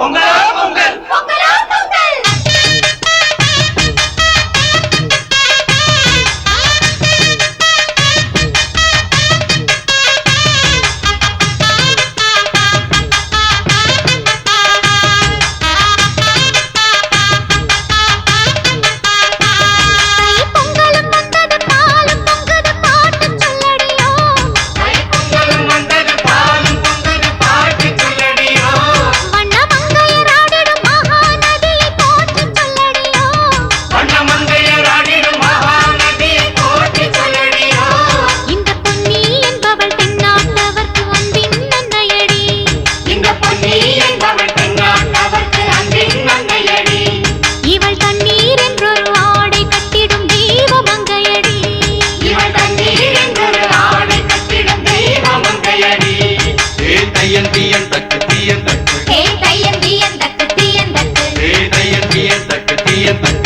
பொங்கலோ பொங்கல். தக்கு தீயந்தக்கு தீயந்தக்கு